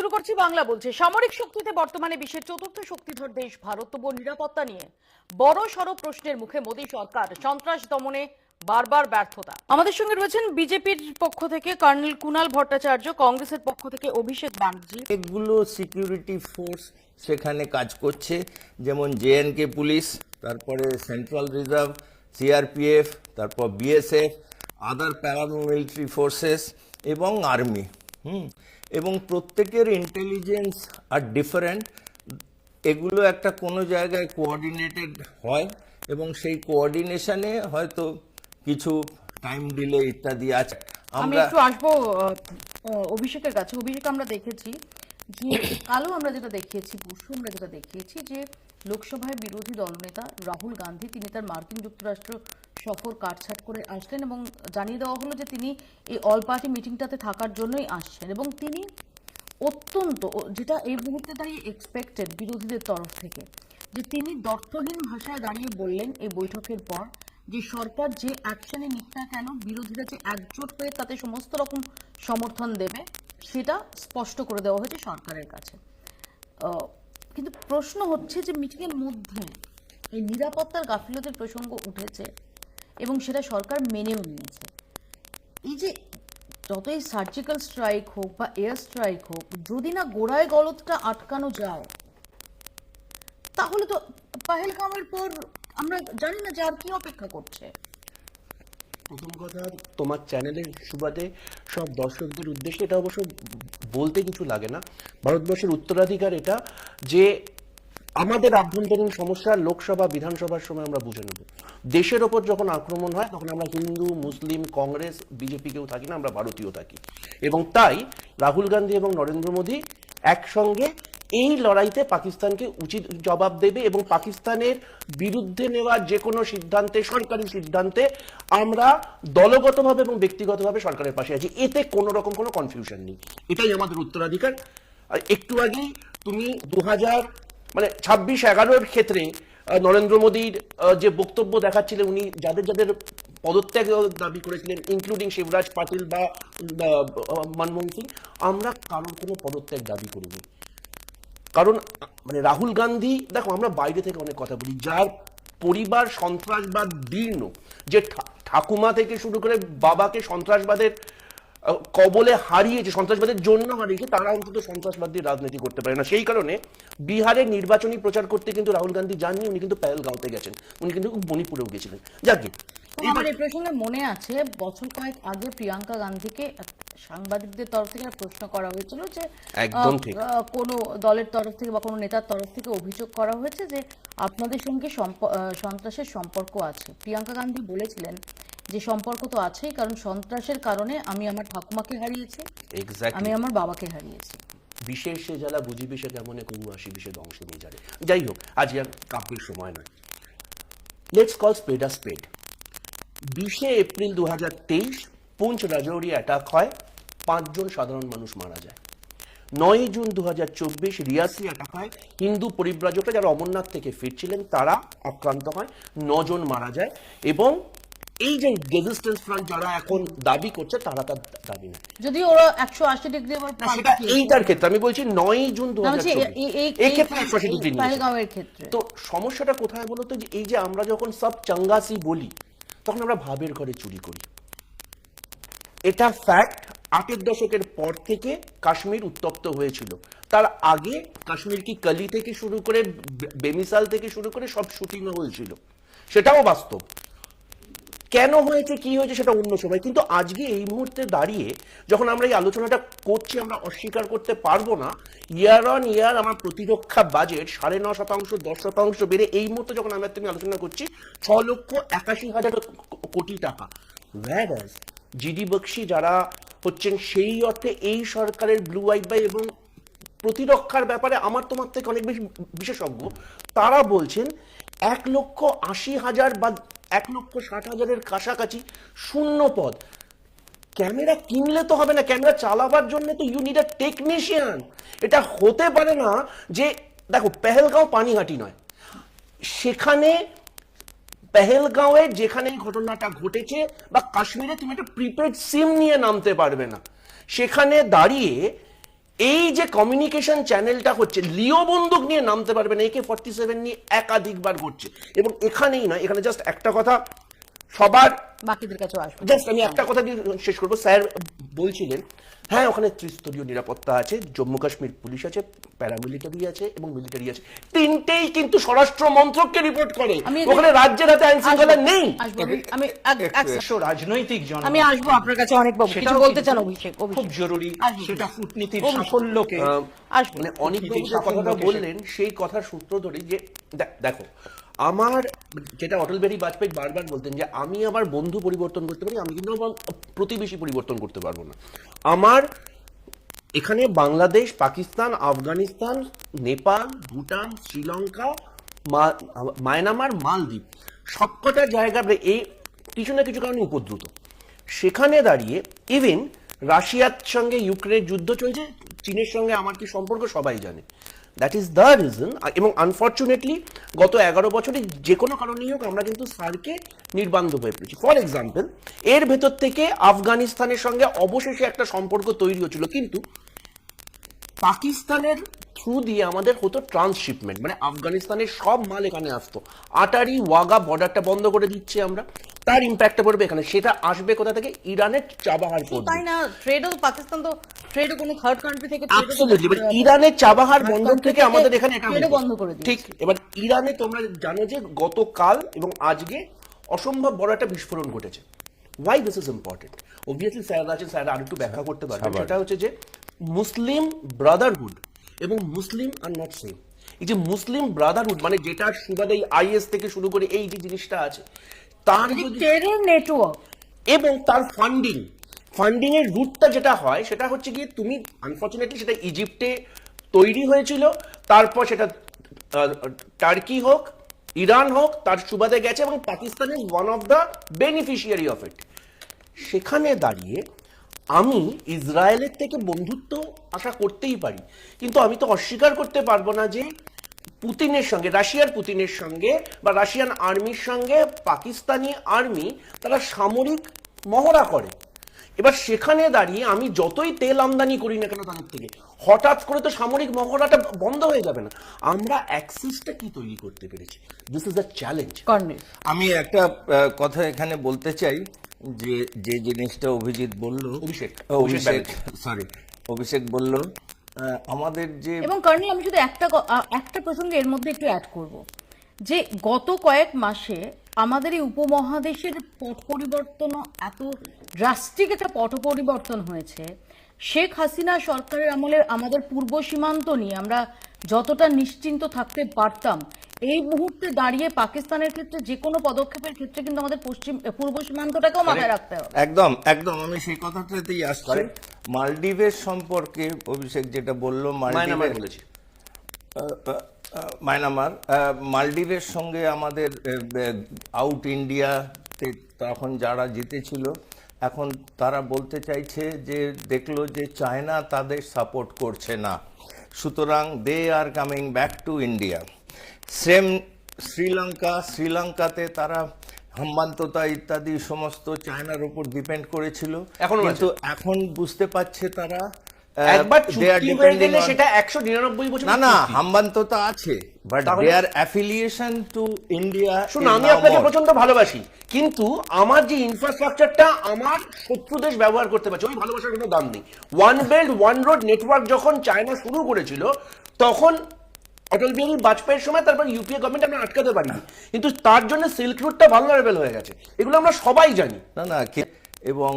শুরু করছি বাংলা বলছে। সামরিক শক্তিতে বর্তমানে বিশ্বের চতুর্থ শক্তিধর দেশ ভারত। তবুও নিরাপত্তা নিয়ে বড় সড় প্রশ্নের মুখে মোদী সরকার। সন্ত্রাস দমনে বারবার ব্যর্থতা। আমাদের সঙ্গে রয়েছেন বিজেপির পক্ষ থেকে কর্নেল কুনাল ভট্টাচার্য, কংগ্রেসের পক্ষ থেকে অভিষেক ব্যানার্জি। অনেকগুলো সিকিউরিটি ফোর্স সেখানে কাজ করছে। যেমন জেএনকে পুলিশ, তারপরে সেন্ট্রাল রিজার্ভ সিআরপিএফ তারপর বিএসএফ আদার প্যারামিলিটারি ফোর্সেস এবং আর্মি হুম। এবং প্রত্যেকের ইন্টেলিজেন্স আর ডিফারেন্ট এগুলো একটা কোনো জায়গায় কোঅর্ডিনেটেড হয় এবং সেই কোঅর্ডিনেশনে হয়তো কিছু টাইম ডিলে ইত্যাদি আছে। আমি আমরা একটু আসব অভিষেকের কাছে। অভিষেক আমরা দেখেছি কালো আমরা যেটা দেখিয়েছি, পরশু আমরা যেটা দেখিয়েছি যে লোকসভায় বিরোধী দলনেতা রাহুল গান্ধী, তিনি তার মার্কিন যুক্তরাষ্ট্র সফর কাটছাট করে আসলেন এবং জানিয়ে দেওয়া হলো যে তিনি এই অল পার্টি মিটিংটাতে থাকার জন্যই আসছেন এবং তিনি অত্যন্ত যেটা এই মুহূর্তে দাঁড়িয়ে এক্সপেক্টেড বিরোধীদের তরফ থেকে যে তিনি দর্থহীন ভাষায় দাঁড়িয়ে বললেন এই বৈঠকের পর যে সরকার যে অ্যাকশনে নিক না কেন, বিরোধীরা যে একজোট হয়ে তাতে সমস্ত রকম সমর্থন দেবে সেটা স্পষ্ট করে দেওয়া হয়েছে সরকারের কাছে। কিন্তু প্রশ্ন হচ্ছে যে মিটিংয়ের মধ্যে এই নিরাপত্তার গাফিলতির প্রসঙ্গ উঠেছে এবং সেটা সরকার মেনেও নিয়েছে। এই যে যতই সার্জিক্যাল স্ট্রাইক হোক বা এয়ার স্ট্রাইক হোক, যদি না গোড়ায় গলতটা আটকানো যায়, তাহলে তো পাহেল পাহেলগামের পর আমরা জানি না যে আর কি অপেক্ষা করছে। প্রথম কথা, তোমার চ্যানেলের সুবাদে সব দর্শকদের উদ্দেশ্যে এটা অবশ্য বলতে কিছু লাগে না। ভারতবর্ষের উত্তরাধিকার এটা যে আমাদের আভ্যন্তরীণ সমস্যা লোকসভা, বিধানসভার সময় আমরা বুঝে নেব। দেশের ওপর যখন আক্রমণ হয়, তখন আমরা হিন্দু, মুসলিম, কংগ্রেস, বিজেপি কেউ থাকি না, আমরা ভারতীয় থাকি। এবং তাই রাহুল গান্ধী এবং নরেন্দ্র মোদী একসঙ্গে এই লড়াইতে পাকিস্তানকে উচিত জবাব দেবে এবং পাকিস্তানের বিরুদ্ধে নেওয়া যে কোনো সিদ্ধান্তে, সরকারি সিদ্ধান্তে আমরা দলগতভাবে এবং ব্যক্তিগতভাবে সরকারের পাশে আছি। এতে কোনো রকম কোনো কনফিউশন নেই। এটাই আমাদের উত্তরাধিকার। আর একটু আগেই তুমি দু হাজার মানে ছাব্বিশ এগারোর ক্ষেত্রে নরেন্দ্র মোদীর যে বক্তব্য দেখাচ্ছিলেন, উনি যাদের যাদের পদত্যাগ দাবি করেছিলেন ইনক্লুডিং শিবরাজ পাটিল বা মনমোহন সিং, আমরা কারোর কোনো পদত্যাগ দাবি করিনি। কারণ মানে রাহুল গান্ধী, দেখো আমরা বাইরে থেকে অনেক কথা বলি, যার পরিবার সন্ত্রাসবাদ দীর্ণ, যে ঠাকুমা থেকে শুরু করে বাবাকে সন্ত্রাসবাদের কবলে হারিয়েছে, সন্ত্রাসবাদের জন্য হারিয়েছে, তারা অন্তত সন্ত্রাসবাদ দিয়ে রাজনীতি করতে পারে না। সেই কারণে বিহারের নির্বাচনী প্রচার করতে কিন্তু রাহুল গান্ধী যাননি, উনি কিন্তু পেহেলগাঁওতে গেছেন, উনি কিন্তু মণিপুরেও গেছিলেন। যাকে আমার এই প্রসঙ্গে মনে আছে বছর কয়েক আগে প্রিয়াঙ্কা গান্ধীকে সাংবাদিকদের তরফ থেকে প্রশ্ন করা হয়েছিল যে কোনো দলের তরফ থেকে বা কোনো নেতার তরফ থেকে অভিযোগ করা হয়েছে যে আপনাদের সঙ্গে সন্ত্রাসের সম্পর্ক আছে। প্রিয়াঙ্কা গান্ধী বলেছিলেন যে সম্পর্ক তো আছেই কারণ সন্ত্রাসের কারণে আমি আমার ঠাকুমাকে হারিয়েছি আমি আমার বাবাকে হারিয়েছি। বিশেষে যারা বুঝিবে সে কেমনে কবু আসি বিশে ধ্বংস নিয়ে যাবে। যাই হোক আজ আর কাব্যের সময় নয়। লেটস কল স্পেড আ স্পেড বিশে এপ্রিল দু হাজার তেইশ পুঞ্চ রাজৌরি অ্যাটাক হয় পাঁচজন সাধারণ মানুষ মারা যায়। নয় জুন দু হাজার চব্বিশ রিয়াসি অ্যাটাক হয় হিন্দু পরিব্রাজকরা যারা অমরনাথ থেকে ফিরছিলেন তারা আক্রান্ত হয় নজন মারা যায় এবং এই যে রেজিস্ট্যান্স ফ্রন্ট যারা এখন দাবি করছে তারা তার দাবি না যদি ওরা একশো আশি ডিগ্রি আবার সেটা এইটার ক্ষেত্রে আমি বলছি নয় জুন দু হাজার এই- ডিগ্রি। ক্ষেত্রে। তো সমস্যাটা কোথায় বলতো? যে এই যে আমরা যখন সব চাঙ্গাসি বলি তখন আমরা ভাবের ঘরে চুরি করি। এটা ফ্যাক্ট আটের দশকের পর থেকে কাশ্মীর উত্তপ্ত হয়েছিল। তার আগে কাশ্মীর কি কালি থেকে শুরু করে বেমিসাল থেকে শুরু করে সব শুটিং হয়েছিল সেটাও বাস্তব। কেন হয়েছে, কি হয়েছে সেটা অন্য সময়। কিন্তু আজকে এই মুহূর্তে দাঁড়িয়ে যখন আমরা এই আলোচনাটা করছি, আমরা অস্বীকার করতে পারব না ইয়ার অন ইয়ার আমার প্রতিরক্ষা বাজেট সাড়ে ন শতাংশ, দশ শতাংশ বেড়ে এই মুহূর্তে যখন আমরা তুমি আলোচনা করছি, ছ লক্ষ একাশি হাজার কোটি টাকা। জিডি বক্সি যারা হচ্ছেন, সেই অর্থে এই সরকারের ব্লু আইবাই এবং প্রতিরক্ষার ব্যাপারে আমার তোমার থেকে অনেক বেশি বিশেষজ্ঞ, তারা বলছেন এক লক্ষ আশি হাজার বা এক লক্ষ ষাট হাজারের কাছাকাছি শূন্য পদ। ক্যামেরা কিনলে তো হবে না, ক্যামেরা চালাবার জন্য তো ইউ নিড আ টেকনিশিয়ান এটা হতে পারে না যে, দেখো, পেহেলগাঁও পানিহাটি নয়। সেখানে পেহেলগাঁওয়ে যেখানে এই ঘটনাটা ঘটেছে বা কাশ্মীরে তুমি একটা প্রিপেড সিম নিয়ে নামতে পারবে না। সেখানে দাঁড়িয়ে এই যে কমিউনিকেশন চ্যানেলটা হচ্ছে, লিও বন্দুক নিয়ে নামতে পারবে না একে ফর্টি সেভেন নিয়ে একাধিকবার ঘটছে এবং এখানেই নয়, এখানে জাস্ট একটা কথা সবার বাকিদের কাছেও আসবে। জাস্ট আমি একটা কথা দিয়ে শেষ করব। স্যার বলছিলেন হ্যাঁ ওখানে ত্রিস্তরীয় নিরাপত্তা আছে জম্মু কাশ্মীর পুলিশ আছে প্যারামিলিটারি আছে এবং মিলিটারি আছে। তিনটেই কিন্তু স্বরাষ্ট্র মন্ত্রককে রিপোর্ট করে। ওখানে রাজ্যের হাতে আইন শৃঙ্খলা নেই। আমি-। বিশ্ব রাজনৈতিক জন আমি আসব আপনার কাছে অনেক বাবু কিছু বলতে চান? অভিষেক খুব জরুরি। সেটা কূটনীতির সাফল্যকে মানে অনেক কথাটা বললেন সেই কথার সূত্র ধরেই যে দেখো আমার যেটা অটল বিহারী বাজপেয়ী বারবার বলতেন যে, আমি আমার বন্ধু পরিবর্তন করতে পারি, আমি কিন্তু আমার প্রতিবেশী পরিবর্তন করতে পারব না। আমার এখানে বাংলাদেশ, পাকিস্তান, আফগানিস্তান, নেপাল, ভুটান, শ্রীলঙ্কা মায়ানমার, মালদ্বীপ, সবকটা জায়গা এই কিছু না কিছু কারণে উপদ্রুত। সেখানে দাঁড়িয়ে ইভেন রাশিয়ার সঙ্গে ইউক্রেনের যুদ্ধ চলছে, চীনের সঙ্গে আমার কি সম্পর্ক সবাই জানে। দ্যাট ইজ দ্য রিজন এবং আনফর্চুনেটলি গত এগারো বছরে যে কোনো কারণেই হোক আমরা কিন্তু সারকে নির্বান্ধব হয়ে পড়েছি। ফর এক্সাম্পল এর ভেতর থেকে আফগানিস্তানের সঙ্গে অবশেষে একটা সম্পর্ক তৈরি হচ্ছিল কিন্তু পাকিস্তানের থ্রু দিয়ে আমাদের হতো ট্রান্সশিপমেন্ট মানে আফগানিস্তানের সব মাল এখানে আসতো। আটারি, ওয়াগা বর্ডারটা বন্ধ করে দিচ্ছি আমরা। তার ইম্প্যাক্টটা পড়বে এখানে। সেটা আসবে কোথা থেকে? ইরানের চাবাহার পড়বে তাই না? ট্রেডও পাকিস্তান তো ট্রেডও কোনো থার্ড কান্ট্রি থেকে Absolutely, এবার ইরানের চাবাহার country থেকে আমাদের এখানে এটা। বন্ধ করে দিয়েছে। ঠিক এবার ইরানে তোমরা জানো যে গতকাল এবং আজকে অসম্ভব বড় একটা বিস্ফোরণ ঘটেছে। Why this is important obviously sir আছে স্যার আর একটু ব্যাখ্যা করতে পারবেন। সেটা হচ্ছে যে মুসলিম ব্রাদারহুড এবং মুসলিম আর নট সেম এই যে মুসলিম ব্রাদারহুড মানে যেটা সুবাদে আইএস থেকে শুরু করে এই যে জিনিসটা আছে তার নেটওয়ার্ক এবং তার ফান্ডিং ফান্ডিং এর রুটটা যেটা হয় সেটা হচ্ছে গিয়ে তুমি আনফর্চুনেটলি সেটা ইজিপ্টে তৈরি হয়েছিল তারপর সেটা টার্কি হোক ইরান হোক তার সুবাদে গেছে এবং Pakistan is one of the beneficiary of it সেখানে দাঁড়িয়ে আমি ইসরায়েলের থেকে বন্ধুত্ব আশা করতেই পারি কিন্তু আমি তো অস্বীকার করতে পারব না যে পুতিনের সঙ্গে রাশিয়ার পুতিনের সঙ্গে বা রাশিয়ান আর্মির সঙ্গে পাকিস্তানি আর্মি তারা সামরিক মহড়া করে। এবার সেখানে দাঁড়িয়ে আমি যতই তেল আমদানি করি না কেন তাদের থেকে হঠাৎ করে তো সামরিক মহড়াটা বন্ধ হয়ে যাবে না। আমরা অ্যাক্সিসটা কি তৈরি করতে পেরেছি? দিস ইজ আ চ্যালেঞ্জ আমি একটা আহ, কথা এখানে বলতে চাই যে যে জিনিসটা অভিজিৎ বলল অভিষেক। অভিষেক সরি অভিষেক বলল আমাদের যে এবং কর্নেল আমি শুধু একটা একটা প্রসঙ্গে এর মধ্যে একটু অ্যাড করব। যে গত কয়েক মাসে আমাদের এই উপমহাদেশের পট পরিবর্তন এত ড্রাস্টিক একটা পট পরিবর্তন হয়েছে। শেখ হাসিনা সরকারের আমলে আমাদের পূর্ব সীমান্ত নিয়ে আমরা যতটা নিশ্চিন্ত থাকতে পারতাম এই মুহূর্তে দাঁড়িয়ে পাকিস্তানের ক্ষেত্রে যে কোনো পদক্ষেপের ক্ষেত্রে কিন্তু আমাদের পশ্চিম পূর্ব সীমান্তটাকেও মাথায় রাখতে হবে। একদম একদম আমি সেই কথাটাতেই আসছি। মালদ্বীপের সম্পর্কে অভিষেক যেটা বলল মালদ্বীপের বলেছি। মায়ানমার মালদ্বীপের সঙ্গে আমাদের আউট ইন্ডিয়াতে তখন যারা জিতেছিল এখন তারা বলতে চাইছে যে দেখল যে চায়না তাদের সাপোর্ট করছে না। সুতরাং they are coming back to India same Sri Lanka শ্রীলঙ্কাতে তারা হাম্বান্ততা ইত্যাদি সমস্ত চায়নার উপর ডিপেন্ড করেছিল। এখনও। কিন্তু এখন বুঝতে পারছে তারা একবার চুক্তি গেলে সেটা একশো নিরানব্বই বছর না না হাম্বান্ততা আছে but their affiliation to India শুনুন আমি আপনাকে প্রচণ্ড ভালোবাসি কিন্তু আমার যে ইনফ্রাস্ট্রাকচারটা আমার শত্রু দেশ ব্যবহার করতে পারছে ওই ভালোবাসার কোনো দাম নেই। One belt one road network যখন চায়না শুরু করেছিল তখন অটল বিহারী বাজপেয়ীর সময় তারপর ইউপিএ গভর্নমেন্ট আমরা আটকাতে পারিনি। কিন্তু তার জন্য সিল্ক রুটটা ভালনারেবল হয়ে গেছে। এগুলো আমরা সবাই জানি। না না এবং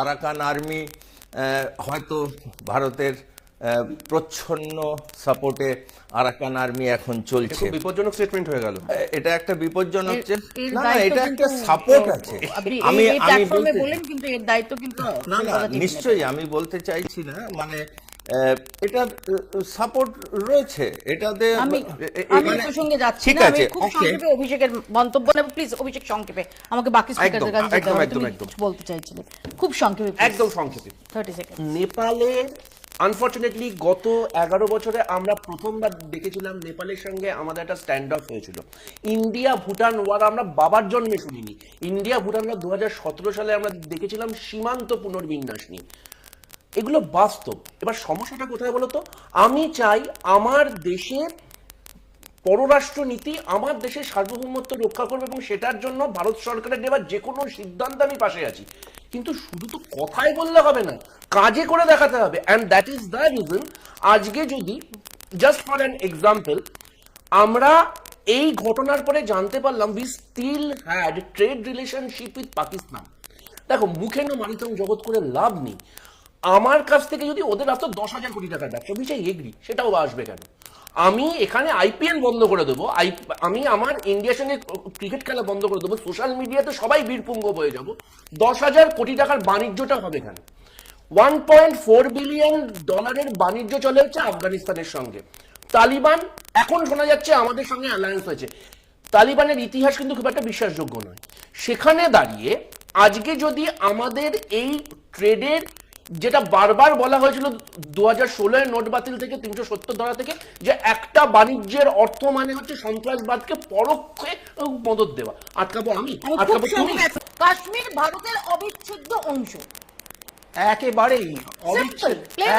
আরাকান আর্মি হয়তো ভারতের প্রচ্ছন্ন সাপোর্টে আরাকান আর্মি এখন চলছে। বিপজ্জনক স্টেটমেন্ট হয়ে গেল। এটা একটা বিপজ্জনক না না এটা একটা সাপোর্ট আছে। আমি আমি প্ল্যাটফর্মে বলেন কিন্তু এর দায়িত্ব কিন্তু না না নিশ্চয়ই আমি বলতে চাইছি না মানে এটা সাপোর্ট রয়েছে। এটাতে আমি আমি প্রসঙ্গে যাচ্ছি না আমি খুব সংক্ষেপে অভিষেকের মন্তব্য নেব। প্লিজ অভিষেক সংক্ষেপে। আমাকে বাকি স্পিকারদের কাছে যেতে একদম, হবে একদম, তুমি কিছু বলতে চাইছিলে। খুব সংক্ষেপে একদম সংক্ষেপে। থার্টি সেকেন্ড নেপালের আনফর্চুনেটলি গত এগারো বছরে আমরা প্রথমবার দেখেছিলাম নেপালের সঙ্গে আমাদের একটা স্ট্যান্ড অফ হয়েছিল। ইন্ডিয়া ভুটান ওয়ার আমরা বাবার জন্মে শুনিনি। ইন্ডিয়া ভুটান ওয়ার দু সালে আমরা দেখেছিলাম সীমান্ত পুনর্বিন্যাস নিয়ে। এগুলো বাস্তব। এবার সমস্যাটা কোথায় বলো তো আমি চাই আমার দেশের পররাষ্ট্র নীতি আমার দেশের সার্বভৌমত্ব রক্ষা করবে এবং সেটার জন্য ভারত সরকারের নেওয়া যে কোনো সিদ্ধান্ত আমি পাশে আছি। কিন্তু শুধু তো কথাই বললে হবে না, কাজে করে দেখাতে হবে। And that is the reason আজকে যদি জাস্ট ফর অ্যান এক্সাম্পল আমরা এই ঘটনার পরে জানতে পারলাম we still had trade relationship with Pakistan দেখো, মুখে না মানিতম জগৎ করে লাভ নেই। আমার কাছ থেকে যদি ওদের আসতো দশ হাজার কোটি টাকার ব্যবসা বিষয় এগ্রি, সেটাও আসবে কেন? আমি এখানে আইপিএল বন্ধ করে দেবো আমি আমার ইন্ডিয়ার সঙ্গে ক্রিকেট খেলা বন্ধ করে দেবো, সোশ্যাল মিডিয়াতে সবাই বীরপুঙ্গ হয়ে যাব, দশ হাজার কোটি টাকার বাণিজ্যটা হবে কেন? ওয়ান পয়েন্ট ফোর বিলিয়ন ডলারের বাণিজ্য চলে হচ্ছে আফগানিস্তানের সঙ্গে। তালিবান, এখন শোনা যাচ্ছে আমাদের সঙ্গে অ্যালায়েন্স হয়েছে। তালিবানের ইতিহাস কিন্তু খুব একটা বিশ্বাসযোগ্য নয়। সেখানে দাঁড়িয়ে আজকে যদি আমাদের এই ট্রেডের যেটা বারবার বলা হয়েছিল দু হাজার ষোলোয় নোট বাতিল থেকে তিনশো সত্তর ধরা থেকে যে একটা বাণিজ্যের অর্থ মানে হচ্ছে সন্ত্রাসবাদকে পরোক্ষে মদত দেওয়া। আটকাবো আমি? আটকাবো কাশ্মীর ভারতের অবিচ্ছেদ্য অংশ। একেবারেই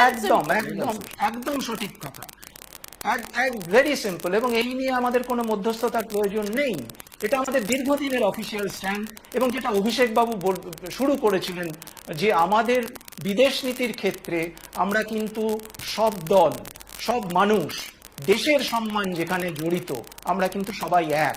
একদম একদম একদম সঠিক কথা। ভেরি সিম্পল এবং এই নিয়ে আমাদের কোনো মধ্যস্থতার প্রয়োজন নেই। এটা আমাদের দীর্ঘদিনের অফিসিয়াল স্ট্যান্ড এবং যেটা অভিষেক বাবু শুরু করেছিলেন যে আমাদের বিদেশ নীতির ক্ষেত্রে আমরা কিন্তু সব দল, সব মানুষ, দেশের সম্মান যেখানে জড়িত, আমরা কিন্তু সবাই এক।